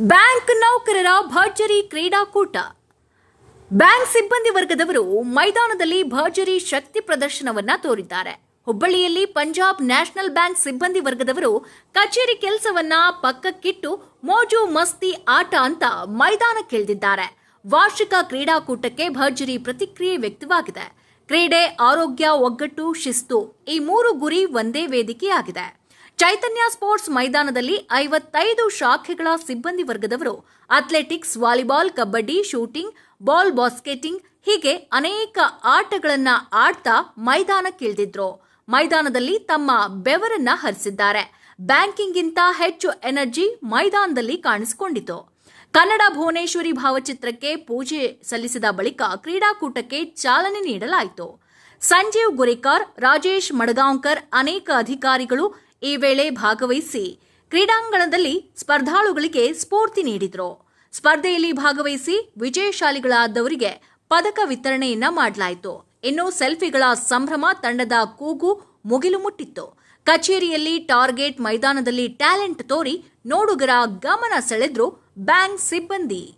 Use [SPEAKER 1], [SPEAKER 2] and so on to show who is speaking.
[SPEAKER 1] Bank ನೌಕರರ ಭರ್ಜರಿ ಕ್ರೀಡಾಕೂಟ. ಬ್ಯಾಂಕ್ ಸಿಬ್ಬಂದಿ ವರ್ಗದವರು ಮೈದಾನದಲ್ಲಿ ಭರ್ಜರಿ ಶಕ್ತಿ ಪ್ರದರ್ಶನವನ್ನ ತೋರಿದ್ದಾರೆ. ಹುಬ್ಬಳ್ಳಿಯಲ್ಲಿ ಪಂಜಾಬ್ ನ್ಯಾಷನಲ್ ಬ್ಯಾಂಕ್ ಸಿಬ್ಬಂದಿ ವರ್ಗದವರು ಕಚೇರಿ ಕೆಲಸವನ್ನ ಪಕ್ಕಕ್ಕಿಟ್ಟು ಮೋಜು ಮಸ್ತಿ ಆಟ ಅಂತ ಮೈದಾನಕ್ಕಿಳಿದಿದ್ದಾರೆ ವಾರ್ಷಿಕ ಕ್ರೀಡಾಕೂಟಕ್ಕೆ ಭರ್ಜರಿ ಪ್ರತಿಕ್ರಿಯೆ ವ್ಯಕ್ತವಾಗಿದೆ. ಕ್ರೀಡೆ, ಆರೋಗ್ಯ, ಒಗ್ಗಟ್ಟು, ಶಿಸ್ತು ಈ ಮೂರು ಗುರಿ ಒಂದೇ ವೇದಿಕೆಯಾಗಿದೆ. ಚೈತನ್ಯ ಸ್ಪೋರ್ಟ್ಸ್ ಮೈದಾನದಲ್ಲಿ ಐವತ್ತೈದು ಶಾಖೆಗಳ ಸಿಬ್ಬಂದಿ ವರ್ಗದವರು, athletics, volleyball, kabaddi, shooting, ball basketing ಹೀಗೆ ಅನೇಕ ಆಟಗಳನ್ನ ಆಡ್ತಾ ಮೈದಾನಕ್ಕಿಳಿದಿದ್ರು. ಮೈದಾನದಲ್ಲಿ ತಮ್ಮ ಬೆವರನ್ನ ಹರಿಸಿದ್ದಾರೆ. ಬ್ಯಾಂಕಿಂಗ್ಗಿಂತ ಹೆಚ್ಚು ಎನರ್ಜಿ ಮೈದಾನದಲ್ಲಿ ಕಾಣಿಸಿಕೊಂಡಿತು. ಕನ್ನಡ ಭುವನೇಶ್ವರಿ ಭಾವಚಿತ್ರಕ್ಕೆ ಪೂಜೆ ಸಲ್ಲಿಸಿದ ಬಳಿಕ ಕ್ರೀಡಾಕೂಟಕ್ಕೆ ಚಾಲನೆ ನೀಡಲಾಯಿತು. ಸಂಜೀವ್ ಗುರಿಕಾರ್, ರಾಜೇಶ್ ಮಡಗಾಂವ್ಕರ್ ಅನೇಕ ಅಧಿಕಾರಿಗಳು ಈ ವೇಳೆ ಭಾಗವಹಿಸಿ ಕ್ರೀಡಾಂಗಣದಲ್ಲಿ ಸ್ಪರ್ಧಾಳುಗಳಿಗೆ ಸ್ಫೂರ್ತಿ ನೀಡಿದರು. ಸ್ಪರ್ಧೆಯಲ್ಲಿ ಭಾಗವಹಿಸಿ ವಿಜಯಶಾಲಿಗಳಾದವರಿಗೆ ಪದಕ ವಿತರಣೆಯನ್ನ ಮಾಡಲಾಯಿತು. ಇನ್ನು ಸೆಲ್ಫಿಗಳ ಸಂಭ್ರಮ ತಂಡದ ಕೂಗು ಮುಗಿಲು ಮುಟ್ಟಿತ್ತು. ಕಚೇರಿಯಲ್ಲಿ ಟಾರ್ಗೆಟ್ ಮೈದಾನದಲ್ಲಿ ಟ್ಯಾಲೆಂಟ್ ತೋರಿ ನೋಡುಗರ ಗಮನ ಸೆಳೆದ್ರು ಬ್ಯಾಂಕ್ ಸಿಬ್ಬಂದಿ.